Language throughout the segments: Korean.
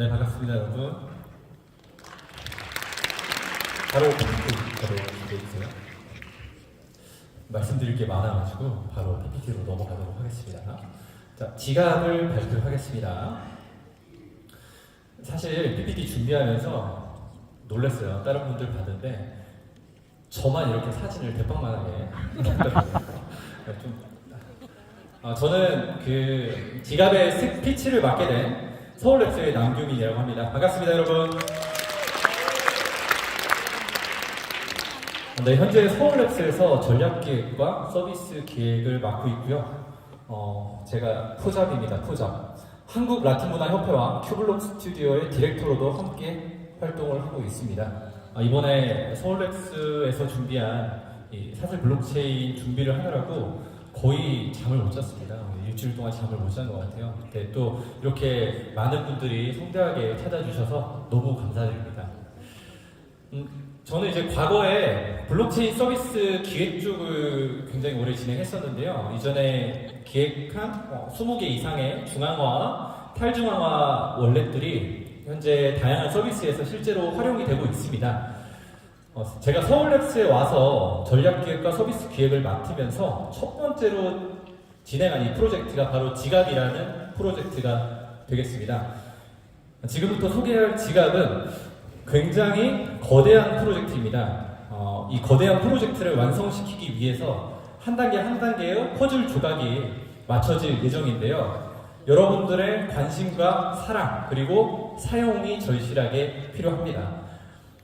네 반갑습니다 여러분. 바로 PPT로 준비해주세요. 말씀드릴 게 많아가지고 바로 PPT로 넘어가도록 하겠습니다. 자 지갑을 발표하겠습니다. 사실 PPT 준비하면서 놀랐어요. 다른 분들 봤는데 저만 이렇게 사진을 대빵만하게 좀 아, 저는 그 지갑의 스피치를 맡게 된 서울랩스의 남규민이라고 합니다. 반갑습니다, 여러분. 네, 현재 서울랩스에서 전략기획과 서비스 기획을 맡고 있고요. 어, 제가 포잡입니다, 포잡. 한국 라틴문화협회와 큐블록 스튜디오의 디렉터로도 함께 활동을 하고 있습니다. 아, 이번에 서울랩스에서 준비한 이 사슬 블록체인 준비를 하느라고 거의 잠을 못 잤습니다. 일주일 동안 잠을 못 잔 것 같아요. 근데 또 이렇게 많은 분들이 성대하게 찾아주셔서 너무 감사드립니다. 음, 저는 이제 과거에 블록체인 서비스 기획 쪽을 굉장히 오래 진행했었는데요. 이전에 기획한 어, 20개 이상의 중앙화와 탈중앙화 월렛들이 현재 다양한 서비스에서 실제로 활용이 되고 있습니다. 어, 제가 서울랩스에 와서 전략기획과 서비스 기획을 맡으면서 첫 번째로 진행한 이 프로젝트가 바로 지갑이라는 프로젝트가 되겠습니다. 지금부터 소개할 지갑은 굉장히 거대한 프로젝트입니다. 어, 이 거대한 프로젝트를 완성시키기 위해서 한 단계 한 단계의 퍼즐 조각이 맞춰질 예정인데요. 여러분들의 관심과 사랑 그리고 사용이 절실하게 필요합니다.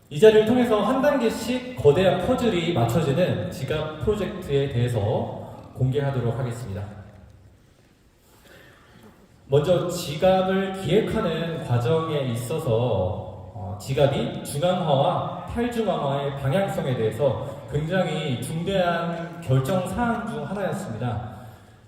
이 자리를 통해서 한 단계씩 거대한 퍼즐이 맞춰지는 지갑 프로젝트에 대해서 공개하도록 하겠습니다. 먼저 지갑을 기획하는 과정에 있어서 어, 지갑이 중앙화와 탈중앙화의 방향성에 대해서 굉장히 중대한 결정 사항 중 하나였습니다.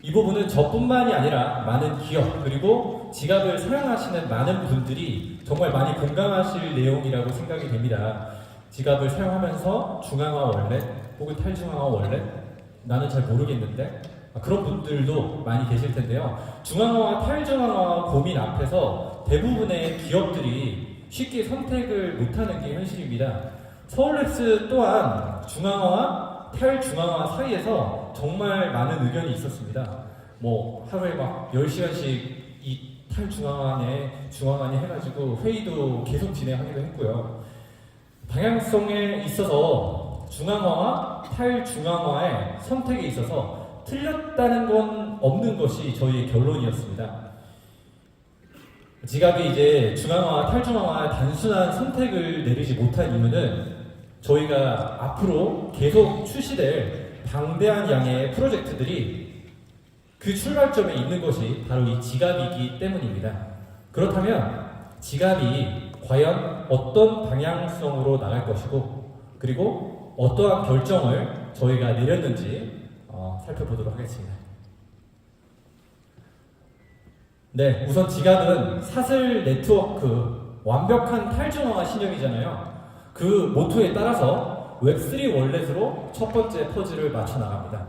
이 부분은 저뿐만이 아니라 많은 기업 그리고 지갑을 사용하시는 많은 분들이 정말 많이 공감하실 내용이라고 생각이 됩니다. 지갑을 사용하면서 중앙화 원래 혹은 탈중앙화 원래 나는 잘 모르겠는데 아, 그런 분들도 많이 계실 텐데요. 중앙화와 탈중앙화 고민 앞에서 대부분의 기업들이 쉽게 선택을 못하는 게 현실입니다. 서울랩스 또한 중앙화와 탈중앙화 사이에서 정말 많은 의견이 있었습니다. 뭐 하루에 막 10시간씩 이 탈중앙안에 중앙안에 해가지고 회의도 계속 진행하기도 했고요. 방향성에 있어서 중앙화와 탈중앙화의 선택에 있어서 틀렸다는 건 없는 것이 저희의 결론이었습니다. 지갑이 이제 중앙화와 탈중앙화의 단순한 선택을 내리지 못한 이유는 저희가 앞으로 계속 출시될 방대한 양의 프로젝트들이 그 출발점에 있는 것이 바로 이 지갑이기 때문입니다. 그렇다면 지갑이 과연 어떤 방향성으로 나갈 것이고 그리고 어떠한 결정을 저희가 내렸는지 어, 살펴보도록 하겠습니다. 네, 우선 지갑은 사슬 네트워크 완벽한 탈중앙화 신형이잖아요. 그 모토에 따라서 웹3 월렛으로 첫 번째 퍼즐을 맞춰 나갑니다.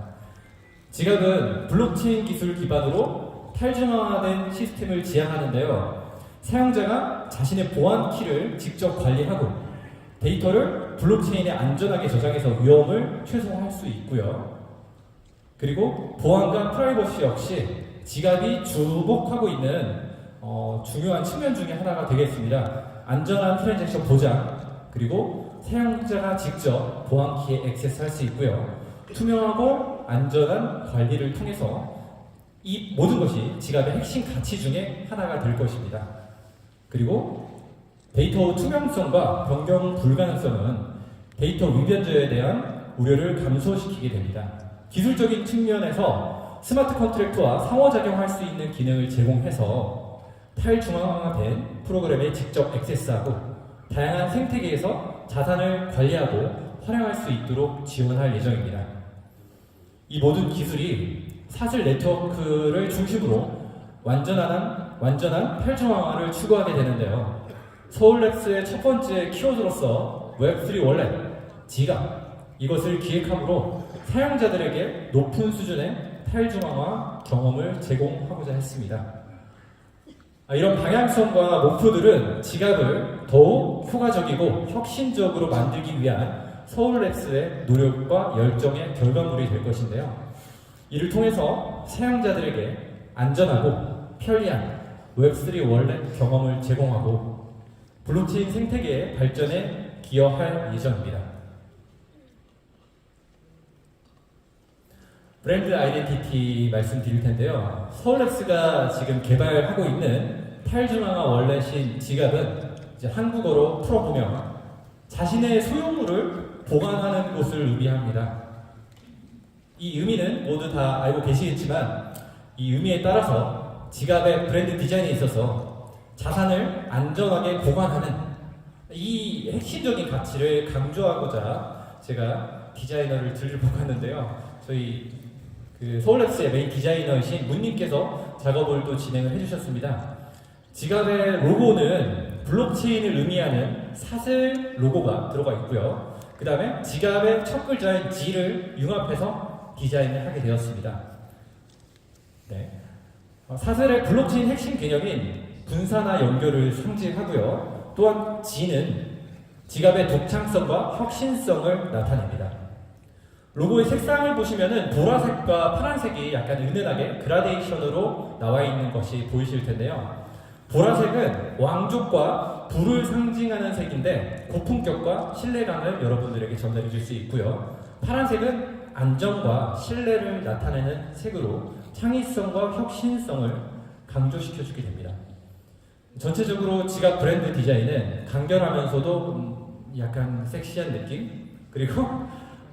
지갑은 블록체인 기술 기반으로 탈중앙화된 시스템을 지향하는데요. 사용자가 자신의 보안 키를 직접 관리하고 데이터를 블록체인에 안전하게 저장해서 위험을 최소화할 수 있고요. 그리고 보안과 프라이버시 역시 지갑이 주목하고 있는 어, 중요한 측면 중에 하나가 되겠습니다. 안전한 트랜잭션 보장, 그리고 사용자가 직접 보안키에 액세스할 수 있고요. 투명하고 안전한 관리를 통해서 이 모든 것이 지갑의 핵심 가치 중에 하나가 될 것입니다. 그리고 데이터 투명성과 변경 불가능성은 데이터 위변조에 대한 우려를 감소시키게 됩니다. 기술적인 측면에서 스마트 컨트랙트와 상호작용할 수 있는 기능을 제공해서 탈중앙화된 프로그램에 직접 액세스하고 다양한 생태계에서 자산을 관리하고 활용할 수 있도록 지원할 예정입니다. 이 모든 기술이 사슬 네트워크를 중심으로 완전한 완전한 탈중앙화를 추구하게 되는데요. 서울랩스의 첫 번째 키워드로서 웹3 월렛, 지갑 이것을 기획함으로 사용자들에게 높은 수준의 탈중앙화 경험을 제공하고자 했습니다. 아, 이런 방향성과 목표들은 지갑을 더욱 효과적이고 혁신적으로 만들기 위한 서울랩스의 노력과 열정의 결과물이 될 것인데요. 이를 통해서 사용자들에게 안전하고 편리한 웹3 월렛 경험을 제공하고 블록체인 생태계의 발전에 기여할 예정입니다. 브랜드 아이덴티티 말씀드릴 텐데요. 서울랩스가 지금 개발하고 있는 탈중앙화 월렛인 지갑은 한국어로 풀어보면 자신의 소유물을 보관하는 곳을 의미합니다. 이 의미는 모두 다 알고 계시겠지만 이 의미에 따라서 지갑의 브랜드 디자인에 있어서 자산을 안전하게 보관하는 이 핵심적인 가치를 강조하고자 제가 디자이너를 들고 갔는데요. 저희 그 서울랩스의 메인 디자이너이신 문님께서 작업을 또 진행을 해주셨습니다. 지갑의 로고는 블록체인을 의미하는 사슬 로고가 들어가 있고요. 그 다음에 지갑의 첫 글자인 G를 융합해서 디자인을 하게 되었습니다. 네. 어, 사슬의 블록체인 핵심 개념인 분산화 연결을 상징하고요. 또한 G는 지갑의 독창성과 혁신성을 나타냅니다. 로고의 색상을 보시면은 보라색과 파란색이 약간 은은하게 그라데이션으로 나와 있는 것이 보이실 텐데요. 보라색은 왕족과 부를 상징하는 색인데 고품격과 신뢰감을 여러분들에게 전달해 줄 수 있고요. 파란색은 안정과 신뢰를 나타내는 색으로 창의성과 혁신성을 강조시켜 주게 됩니다. 전체적으로 지갑 브랜드 디자인은 간결하면서도 음, 약간 섹시한 느낌 그리고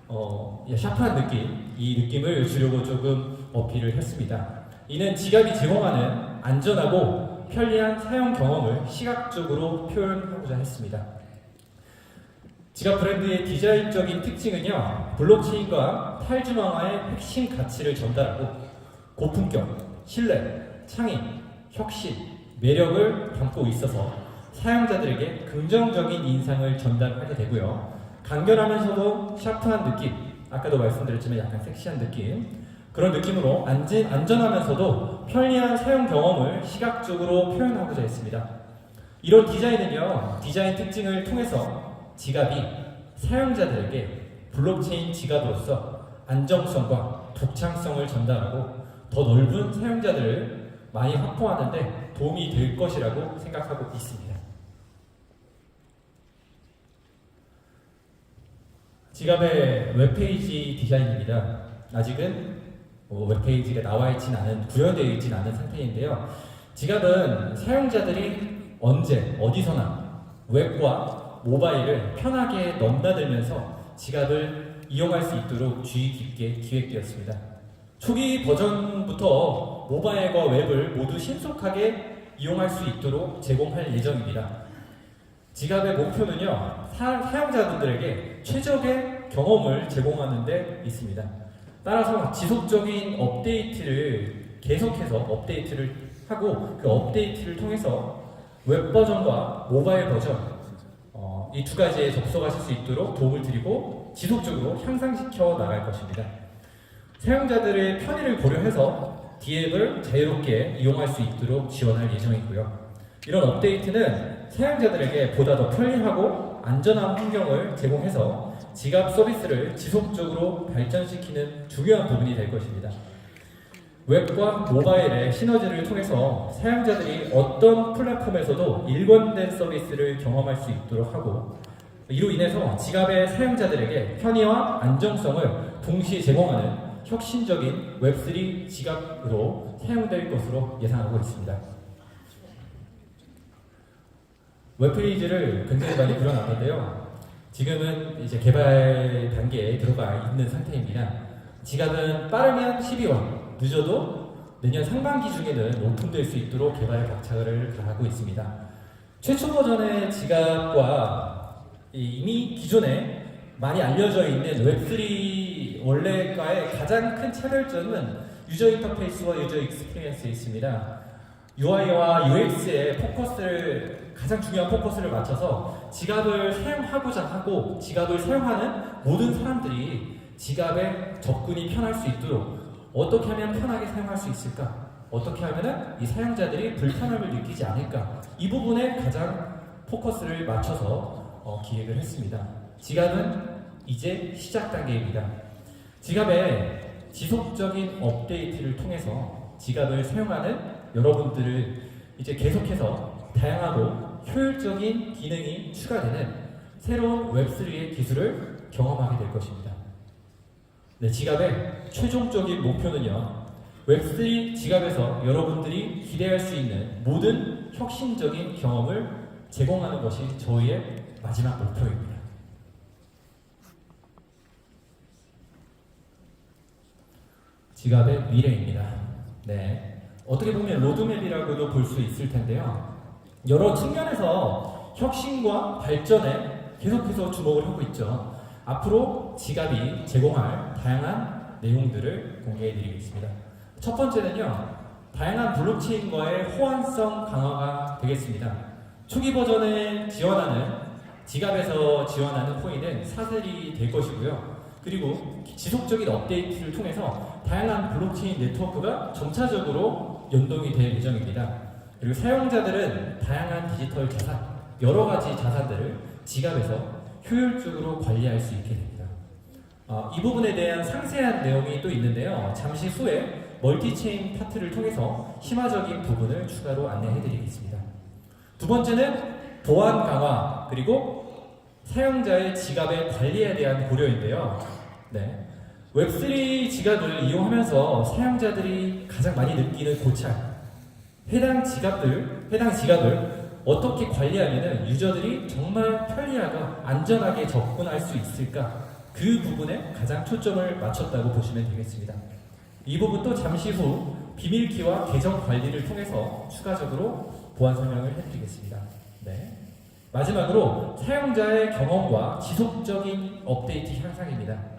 어, 예, 샤프한 느낌 이 느낌을 주려고 조금 어필을 했습니다. 이는 지갑이 제공하는 안전하고 편리한 사용 경험을 시각적으로 표현하고자 했습니다. 지갑 브랜드의 디자인적인 특징은요, 블록체인과 탈중앙화의 핵심 가치를 전달하고 고품격, 신뢰, 창의, 혁신, 매력을 담고 있어서 사용자들에게 긍정적인 인상을 전달하게 되고요. 간결하면서도 샤프한 느낌, 아까도 말씀드렸지만 약간 섹시한 느낌, 그런 느낌으로 안전, 안전하면서도 편리한 사용 경험을 시각적으로 표현하고자 했습니다. 이런 디자인은요, 디자인 특징을 통해서 지갑이 사용자들에게 블록체인 지갑으로서 안정성과 독창성을 전달하고 더 넓은 사용자들을 많이 확보하는데 도움이 될 것이라고 생각하고 있습니다. 지갑의 웹페이지 디자인입니다. 아직은 뭐 웹페이지가 나와 있진 않은 구현되어 있진 않은 상태인데요. 지갑은 사용자들이 언제 어디서나 웹과 모바일을 편하게 넘나들면서 지갑을 이용할 수 있도록 주의 깊게 기획되었습니다. 초기 버전부터 모바일과 웹을 모두 신속하게 이용할 수 있도록 제공할 예정입니다. 지갑의 목표는요, 사, 사용자분들에게 최적의 경험을 제공하는 데 있습니다. 따라서 지속적인 업데이트를 계속해서 업데이트를 하고 그 업데이트를 통해서 웹 버전과 모바일 버전 어, 이 두 가지에 접속하실 수 있도록 도움을 드리고 지속적으로 향상시켜 나갈 것입니다. 사용자들의 편의를 고려해서 D앱을 자유롭게 이용할 수 있도록 지원할 예정이고요. 이런 업데이트는 사용자들에게 보다 더 편리하고 안전한 환경을 제공해서 지갑 서비스를 지속적으로 발전시키는 중요한 부분이 될 것입니다. 웹과 모바일의 시너지를 통해서 사용자들이 어떤 플랫폼에서도 일관된 서비스를 경험할 수 있도록 하고 이로 인해서 지갑의 사용자들에게 편의와 안정성을 동시에 제공하는 혁신적인 웹3 지갑으로 사용될 것으로 예상하고 있습니다. 웹페이지를 굉장히 많이 그려놨는데요. 지금은 이제 개발 단계에 들어가 있는 상태입니다. 지갑은 빠르면 12월, 늦어도 내년 상반기 중에는 오픈될 수 있도록 개발 박차를 가하고 있습니다. 최초 버전의 지갑과 이미 기존에 많이 알려져 있는 웹3 원래과의 가장 큰 차별점은 유저 인터페이스와 유저 익스피리언스에 있습니다. UI와 UX에 포커스를 가장 중요한 포커스를 맞춰서 지갑을 사용하고자 하고 지갑을 사용하는 모든 사람들이 지갑에 접근이 편할 수 있도록 어떻게 하면 편하게 사용할 수 있을까? 어떻게 하면은 이 사용자들이 불편함을 느끼지 않을까 이 부분에 가장 포커스를 맞춰서 어, 기획을 했습니다. 지갑은 이제 시작 단계입니다. 지갑의 지속적인 업데이트를 통해서 지갑을 사용하는 여러분들을 이제 계속해서 다양하고 효율적인 기능이 추가되는 새로운 웹3의 기술을 경험하게 될 것입니다. 네, 지갑의 최종적인 목표는요. 웹3 지갑에서 여러분들이 기대할 수 있는 모든 혁신적인 경험을 제공하는 것이 저희의 마지막 목표입니다. 지갑의 미래입니다. 네. 어떻게 보면 로드맵이라고도 볼 수 있을 텐데요. 여러 측면에서 혁신과 발전에 계속해서 주목을 하고 있죠. 앞으로 지갑이 제공할 다양한 내용들을 공개해 드리겠습니다. 첫 번째는요, 다양한 블록체인과의 호환성 강화가 되겠습니다. 초기 버전을 지원하는 지갑에서 지원하는 코인은 사슬이 될 것이고요. 그리고 지속적인 업데이트를 통해서 다양한 블록체인 네트워크가 점차적으로 연동이 될 예정입니다. 그리고 사용자들은 다양한 디지털 자산, 여러 가지 자산들을 지갑에서 효율적으로 관리할 수 있게 됩니다. 어, 이 부분에 대한 상세한 내용이 또 있는데요. 잠시 후에 멀티체인 파트를 통해서 심화적인 부분을 추가로 안내해 드리겠습니다. 두 번째는 보안 강화, 그리고 사용자의 지갑의 관리에 대한 고려인데요. 네. 웹3 지갑을 이용하면서 사용자들이 가장 많이 느끼는 고찰, 해당 지갑들, 해당 지갑을 어떻게 관리하면 유저들이 정말 편리하고 안전하게 접근할 수 있을까? 그 부분에 가장 초점을 맞췄다고 보시면 되겠습니다. 이 부분도 잠시 후 비밀키와 계정 관리를 통해서 추가적으로 보안 설명을 해드리겠습니다. 네. 마지막으로 사용자의 경험과 지속적인 업데이트 향상입니다.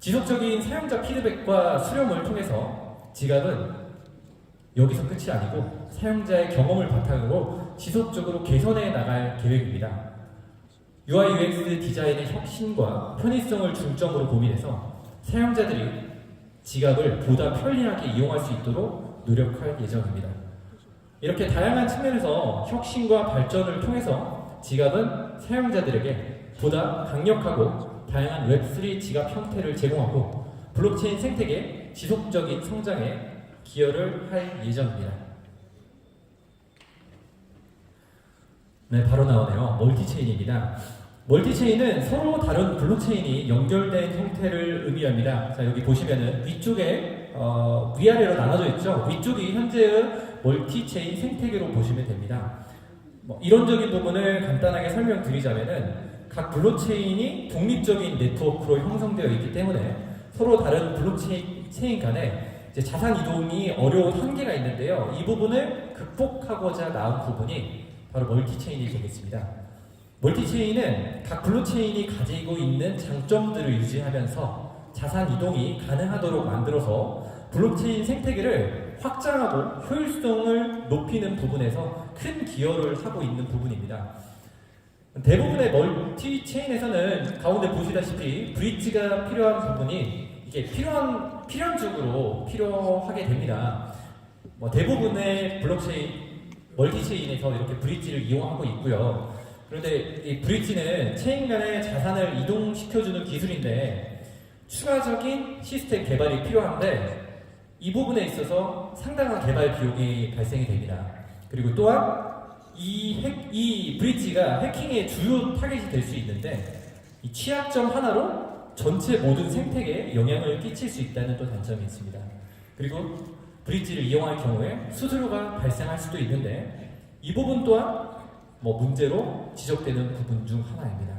지속적인 사용자 피드백과 수렴을 통해서 지갑은 여기서 끝이 아니고 사용자의 경험을 바탕으로 지속적으로 개선해 나갈 계획입니다. UI UX 디자인의 혁신과 편의성을 중점으로 고민해서 사용자들이 지갑을 보다 편리하게 이용할 수 있도록 노력할 예정입니다. 이렇게 다양한 측면에서 혁신과 발전을 통해서 지갑은 사용자들에게 보다 강력하고 다양한 웹3 지갑 형태를 제공하고 블록체인 생태계 지속적인 성장에 기여를 할 예정입니다. 네, 바로 나오네요. 멀티체인입니다. 멀티체인은 서로 다른 블록체인이 연결된 형태를 의미합니다. 자, 여기 보시면은 위쪽에 어, 위아래로 나눠져 있죠. 위쪽이 현재의 멀티체인 생태계로 보시면 됩니다. 뭐 이론적인 부분을 간단하게 설명드리자면은 각 블록체인이 독립적인 네트워크로 형성되어 있기 때문에 서로 다른 블록체인 간에 이제 자산 이동이 어려운 한계가 있는데요. 이 부분을 극복하고자 나온 부분이 바로 멀티체인이 되겠습니다. 멀티체인은 각 블록체인이 가지고 있는 장점들을 유지하면서 자산 이동이 가능하도록 만들어서 블록체인 생태계를 확장하고 효율성을 높이는 부분에서 큰 기여를 하고 있는 부분입니다. 대부분의 멀티 체인에서는 가운데 보시다시피 브릿지가 필요한 부분이 이게 필요한 필연적으로 필요하게 됩니다. 뭐 대부분의 블록체인 멀티 체인에서 이렇게 브릿지를 이용하고 있고요. 그런데 이 브릿지는 체인 간의 자산을 이동시켜주는 기술인데 추가적인 시스템 개발이 필요한데 이 부분에 있어서 상당한 개발 비용이 발생이 됩니다. 그리고 또한 이, 핵, 이 브릿지가 해킹의 주요 타겟이 될 수 있는데 이 취약점 하나로 전체 모든 생태계에 영향을 끼칠 수 있다는 또 단점이 있습니다. 그리고 브릿지를 이용할 경우에 수수료가 발생할 수도 있는데 이 부분 또한 뭐 문제로 지적되는 부분 중 하나입니다.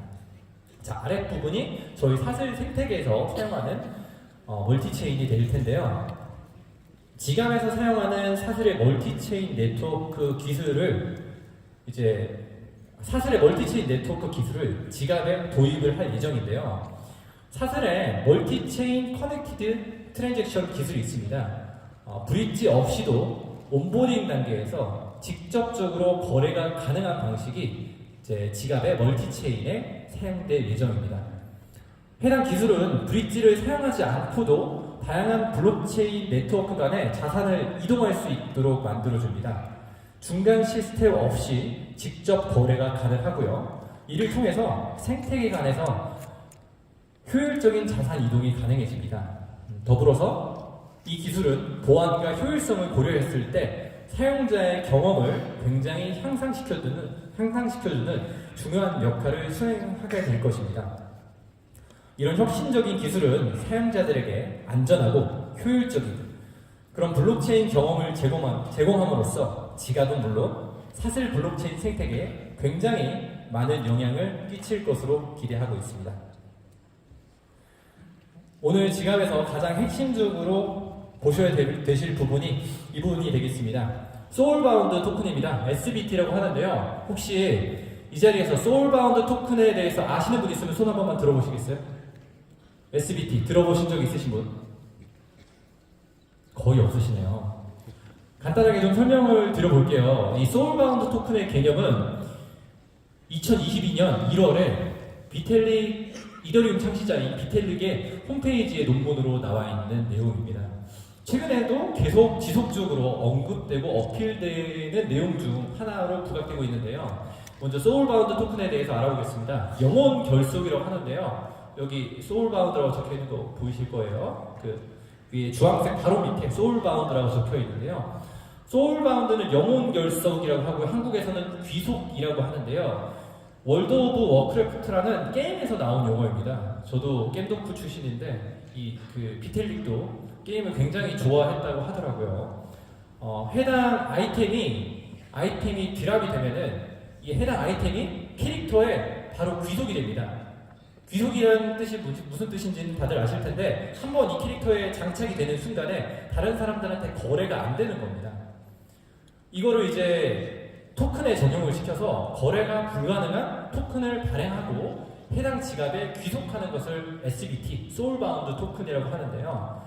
자 아랫 부분이 저희 사슬 생태계에서 사용하는 어, 멀티체인이 될 텐데요. 지갑에서 사용하는 사슬의 멀티체인 네트워크 기술을 이제 사슬의 멀티체인 네트워크 기술을 지갑에 도입을 할 예정인데요. 사슬에 멀티체인 커넥티드 트랜잭션 기술이 있습니다. 어, 브릿지 없이도 온보딩 단계에서 직접적으로 거래가 가능한 방식이 이제 지갑의 멀티체인에 사용될 예정입니다. 해당 기술은 브릿지를 사용하지 않고도 다양한 블록체인 네트워크 간에 자산을 이동할 수 있도록 만들어줍니다. 중간 시스템 없이 직접 거래가 가능하고요. 이를 통해서 생태계 간에서 효율적인 자산 이동이 가능해집니다. 더불어서 이 기술은 보안과 효율성을 고려했을 때 사용자의 경험을 굉장히 향상시켜주는, 향상시켜주는 중요한 역할을 수행하게 될 것입니다. 이런 혁신적인 기술은 사용자들에게 안전하고 효율적인 그런 블록체인 경험을 제공함, 제공함으로써 지갑은 물론 사슬 블록체인 생태계에 굉장히 많은 영향을 끼칠 것으로 기대하고 있습니다. 오늘 지갑에서 가장 핵심적으로 보셔야 되, 되실 부분이 이 부분이 되겠습니다. 소울바운드 토큰입니다. SBT라고 하는데요. 혹시 이 자리에서 소울바운드 토큰에 대해서 아시는 분 있으면 손 한 번만 들어보시겠어요? SBT 들어보신 적 있으신 분? 거의 없으시네요. 간단하게 좀 설명을 드려볼게요. 이 소울바운드 토큰의 개념은 2022년 1월에 비텔릭 이더리움 창시자인 비텔릭의 홈페이지에 논문으로 나와 있는 내용입니다. 최근에도 계속 지속적으로 언급되고 어필되는 내용 중 하나로 부각되고 있는데요. 먼저 소울바운드 토큰에 대해서 알아보겠습니다. 영혼 결속이라고 하는데요. 여기 소울바운드라고 적혀 있는 거 보이실 거예요. 그 위에 주황색 바로 밑에 소울바운드라고 적혀 있는데요. 소울바운드는 영혼 결석이라고 하고 한국에서는 귀속이라고 하는데요. 월드 오브 워크래프트라는 게임에서 나온 용어입니다. 저도 게임덕후 출신인데 이 그 비텔릭도 게임을 굉장히 좋아했다고 하더라고요. 어, 해당 아이템이 아이템이 드랍이 되면은 이 해당 아이템이 캐릭터에 바로 귀속이 됩니다. 귀속이라는 뜻이 무슨 뜻인지는 다들 아실 텐데 한 번 이 캐릭터에 장착이 되는 순간에 다른 사람들한테 거래가 안 되는 겁니다. 이거를 이제 토큰에 전용을 시켜서 거래가 불가능한 토큰을 발행하고 해당 지갑에 귀속하는 것을 SBT, 소울바운드 토큰이라고 하는데요.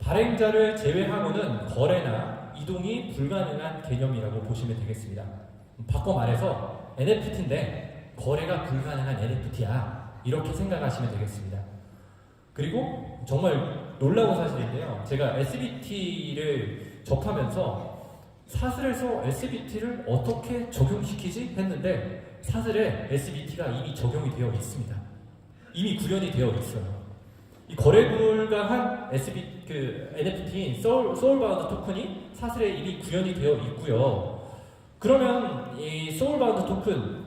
발행자를 제외하고는 거래나 이동이 불가능한 개념이라고 보시면 되겠습니다. 바꿔 말해서 NFT인데 거래가 불가능한 NFT야. 이렇게 생각하시면 되겠습니다. 그리고 정말 놀라운 사실인데요. 제가 SBT를 접하면서 사슬에서 SBT를 어떻게 적용시키지 했는데 사슬에 SBT가 이미 적용이 되어 있습니다. 이미 구현이 되어 있어요. 이 거래 불가한 SB 그 NFT인 소울, 소울바운드 토큰이 사슬에 이미 구현이 되어 있고요. 그러면 이 소울바운드 토큰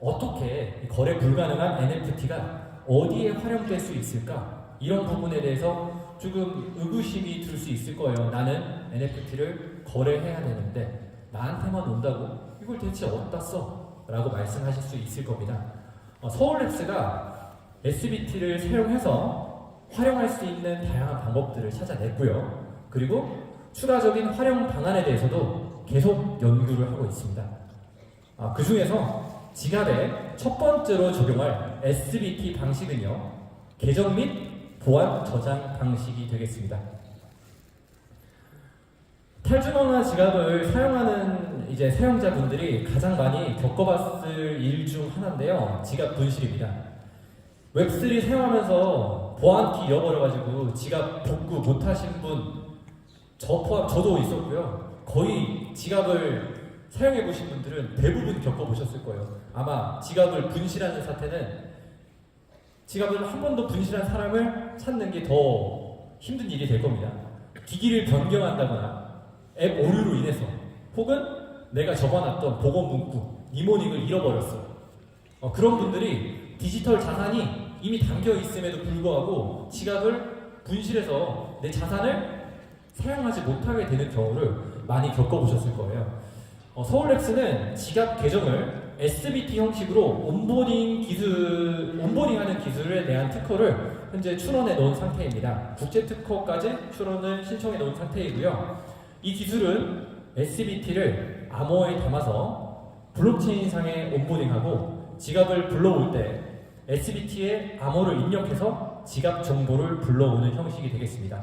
어떻게 이 거래 불가능한 NFT가 어디에 활용될 수 있을까? 이런 부분에 대해서 조금 의구심이 들 수 있을 거예요. 나는 NFT를 거래해야 되는데 나한테만 온다고 이걸 대체 어디다 써? 라고 말씀하실 수 있을 겁니다. 어, 서울랩스가 SBT를 사용해서 활용할 수 있는 다양한 방법들을 찾아냈고요. 그리고 추가적인 활용 방안에 대해서도 계속 연구를 하고 있습니다. 아, 그 중에서 지갑에 첫 번째로 적용할 SBT 방식은요, 계정 및 보안 저장 방식이 되겠습니다. 탈주머나 지갑을 사용하는 이제 사용자분들이 가장 많이 겪어봤을 일 중 하나인데요. 지갑 분실입니다. 웹3 사용하면서 보안키 잃어버려가지고 지갑 복구 못하신 분 저 포함 저도 있었고요. 거의 지갑을 사용해 보신 분들은 대부분 겪어보셨을 거예요. 아마 지갑을 분실하는 사태는 지갑을 한 번도 분실한 사람을 찾는 게 더 힘든 일이 될 겁니다. 기기를 변경한다거나 앱 오류로 인해서 혹은 내가 적어놨던 보건 문구, 니모닉을 잃어버렸어. 어, 그런 분들이 디지털 자산이 이미 담겨 있음에도 불구하고 지갑을 분실해서 내 자산을 사용하지 못하게 되는 경우를 많이 겪어보셨을 거예요. 어, 서울랩스는 지갑 계정을 SBT 형식으로 온보딩 기술, 온보딩하는 기술에 대한 특허를 현재 출원해 놓은 상태입니다. 국제 특허까지 출원을 신청해 놓은 상태이고요. 이 기술은 SBT를 암호에 담아서 블록체인 상에 온보딩하고 지갑을 불러올 때 SBT에 암호를 입력해서 지갑 정보를 불러오는 형식이 되겠습니다.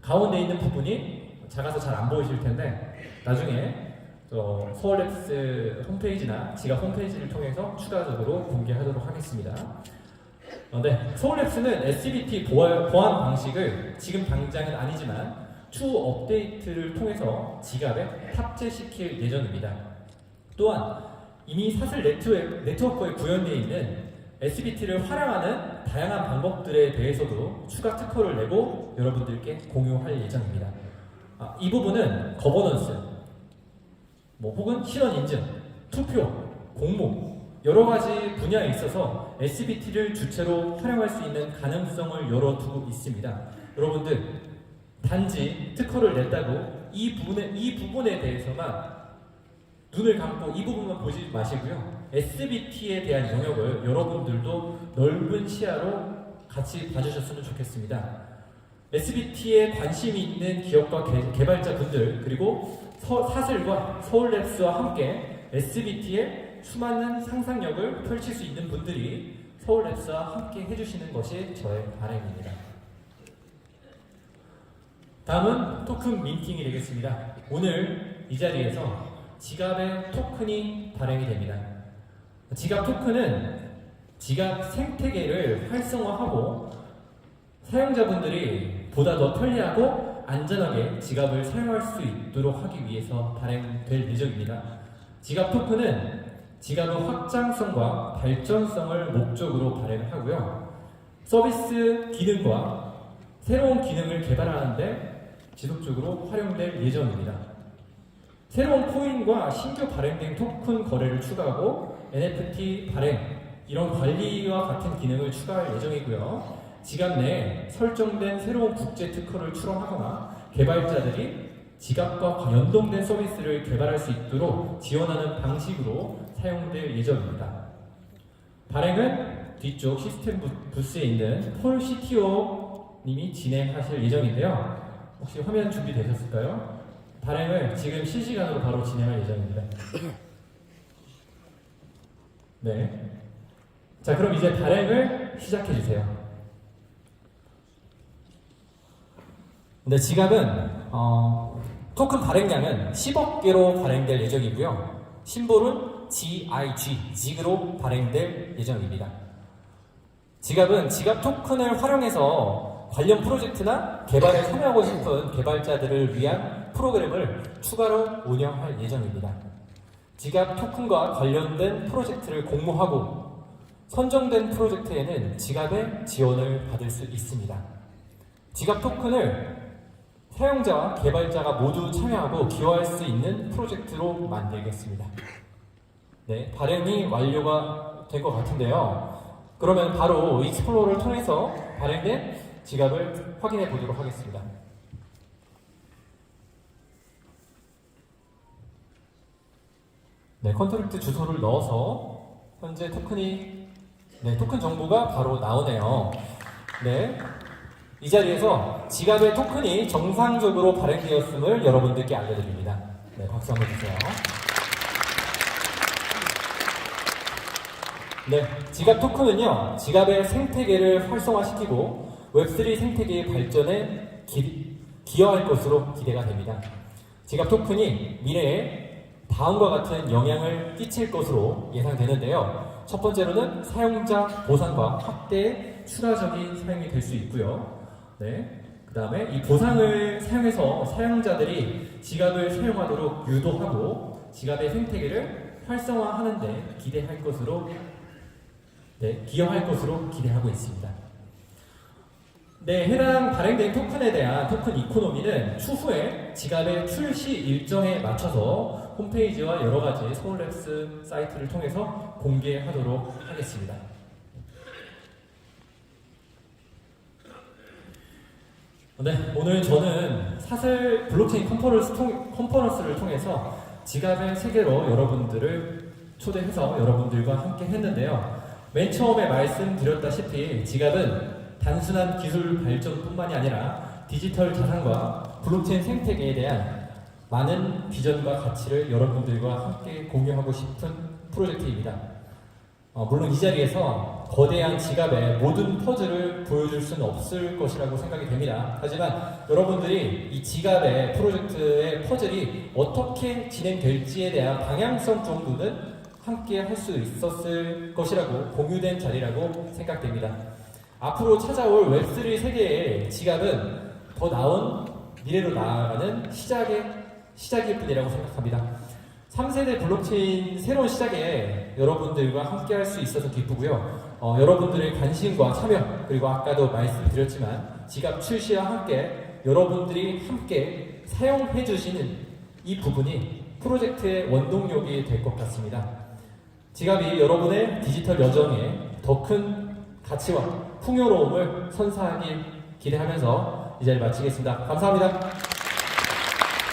가운데 있는 부분이 작아서 잘 안 보이실 텐데 나중에 어, 서울랩스 홈페이지나 지갑 홈페이지를 통해서 추가적으로 공개하도록 하겠습니다. 어, 네, 서울랩스는 SBT 보안, 보안 방식을 지금 당장은 아니지만 추후 업데이트를 통해서 지갑에 탑재시킬 예정입니다. 또한 이미 사슬 네트워크, 네트워크에 구현되어 있는 SBT를 활용하는 다양한 방법들에 대해서도 추가 특허를 내고 여러분들께 공유할 예정입니다. 아, 이 부분은 거버넌스, 뭐 혹은 실원 인증, 투표, 공모 여러 가지 분야에 있어서 SBT를 주체로 활용할 수 있는 가능성을 열어두고 있습니다. 여러분들 단지 특허를 냈다고 이 부분에 이 부분에 대해서만 눈을 감고 이 부분만 보지 마시고요. SBT에 대한 영역을 여러분들도 넓은 시야로 같이 봐주셨으면 좋겠습니다. SBT에 관심이 있는 기업과 개, 개발자분들 그리고 서, 사슬과 서울랩스와 함께 SBT의 수많은 상상력을 펼칠 수 있는 분들이 서울랩스와 함께 해주시는 것이 저의 바람입니다. 다음은 토큰 민팅이 되겠습니다. 오늘 이 자리에서 지갑의 토큰이 발행이 됩니다. 지갑 토큰은 지갑 생태계를 활성화하고 사용자분들이 보다 더 편리하고 안전하게 지갑을 사용할 수 있도록 하기 위해서 발행될 예정입니다. 지갑 토큰은 지갑의 확장성과 발전성을 목적으로 발행하고요. 서비스 기능과 새로운 기능을 개발하는데 지속적으로 활용될 예정입니다. 새로운 코인과 신규 발행된 토큰 거래를 추가하고 NFT 발행 이런 관리와 같은 기능을 추가할 예정이고요. 지갑 내에 설정된 새로운 국제 특허를 출원하거나 개발자들이 지갑과 연동된 서비스를 개발할 수 있도록 지원하는 방식으로 사용될 예정입니다. 발행은 뒤쪽 시스템 부- 부스에 있는 폴 CTO 님이 진행하실 예정인데요. 혹시 화면 준비되셨을까요? 발행을 지금 실시간으로 바로 진행할 예정입니다. 네. 자, 그럼 이제 발행을 시작해 주세요. 네, 지갑은 어, 토큰 발행량은 10억 개로 발행될 예정이고요. 심볼은 GIG, 지그로 발행될 예정입니다. 지갑은 지갑 토큰을 활용해서 관련 프로젝트나 개발에 참여하고 싶은 개발자들을 위한 프로그램을 추가로 운영할 예정입니다. 지갑 토큰과 관련된 프로젝트를 공모하고 선정된 프로젝트에는 지갑의 지원을 받을 수 있습니다. 지갑 토큰을 사용자와 개발자가 모두 참여하고 기여할 수 있는 프로젝트로 만들겠습니다. 네, 발행이 완료가 된것 같은데요. 그러면 바로 익스플로어를 통해서 발행된 지갑을 확인해 보도록 하겠습니다. 네, 컨트랙트 주소를 넣어서 현재 토큰이 네, 토큰 정보가 바로 나오네요. 네. 이 자리에서 지갑의 토큰이 정상적으로 발행되었음을 여러분들께 알려드립니다. 네, 박수 한번 주세요. 네, 지갑 토큰은요, 지갑의 생태계를 활성화시키고 웹3 생태계의 발전에 기, 기여할 것으로 기대가 됩니다. 지갑 토큰이 미래에 다음과 같은 영향을 끼칠 것으로 예상되는데요. 첫 번째로는 사용자 보상과 확대의 추가적인 사용이 될 수 있고요. 네. 그 다음에 이 보상을 사용해서 사용자들이 지갑을 사용하도록 유도하고 지갑의 생태계를 활성화하는데 기대할 것으로 네, 기여할 것으로 기대하고 있습니다. 네, 해당 발행된 토큰에 대한 토큰 이코노미는 추후에 지갑의 출시 일정에 맞춰서 홈페이지와 여러 가지 서울랩스 사이트를 통해서 공개하도록 하겠습니다. 네, 오늘 저는 사슬 블록체인 컨퍼런스 통, 컨퍼런스를 통해서 지갑의 세계로 여러분들을 초대해서 여러분들과 함께 했는데요. 맨 처음에 말씀드렸다시피 지갑은 단순한 기술 발전뿐만이 아니라 디지털 자산과 블록체인 생태계에 대한 많은 비전과 가치를 여러분들과 함께 공유하고 싶은 프로젝트입니다. 어, 물론 이 자리에서 거대한 지갑의 모든 퍼즐을 보여줄 수는 없을 것이라고 생각이 됩니다. 하지만 여러분들이 이 지갑의 프로젝트의 퍼즐이 어떻게 진행될지에 대한 방향성 정도는 함께 할 수 있었을 것이라고 공유된 자리라고 생각됩니다. 앞으로 찾아올 웹3 세계의 지갑은 더 나은 미래로 나아가는 시작의 시작일 뿐이라고 생각합니다. 3세대 블록체인 새로운 시작에 여러분들과 함께 할 수 있어서 기쁘고요. 어, 여러분들의 관심과 참여, 그리고 아까도 말씀드렸지만 지갑 출시와 함께 여러분들이 함께 사용해 주시는 이 부분이 프로젝트의 원동력이 될 것 같습니다. 지갑이 여러분의 디지털 여정에 더 큰 가치와 풍요로움을 선사하길 기대하면서 이 자리 마치겠습니다. 감사합니다.